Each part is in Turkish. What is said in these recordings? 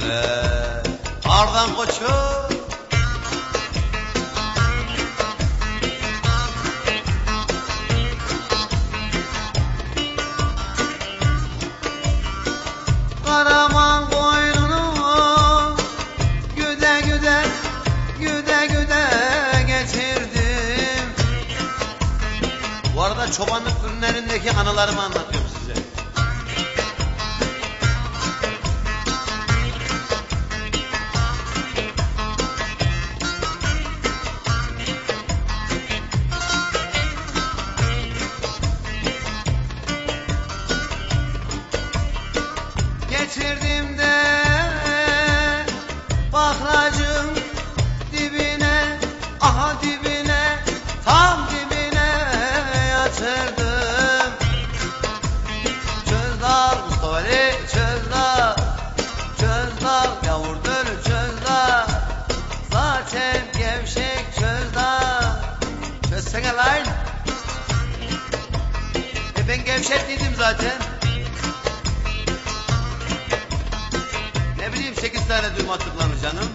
hele Ardan koçum Karaman koynunu güde güde güde güde getirdim. Bu arada çobanlık günlerindeki anılarımı anlatıyorum size. Gevşek dedim zaten. Ne bileyim sekiz tane düğme tıklanır canım.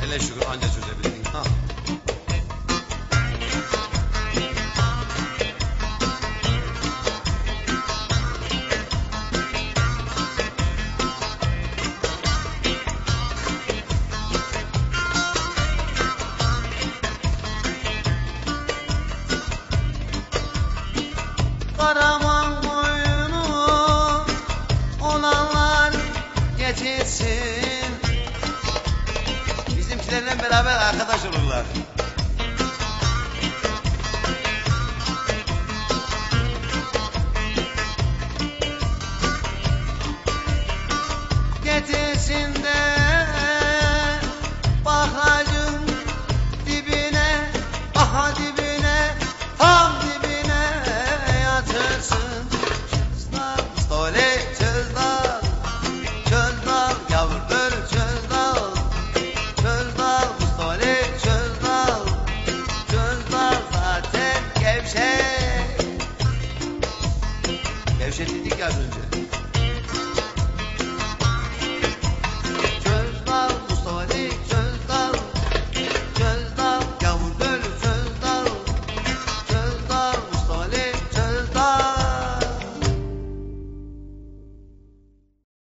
Hele şükür anca çözebildin. Beraber arkadaş olurlar. Getirsin de biraz önce.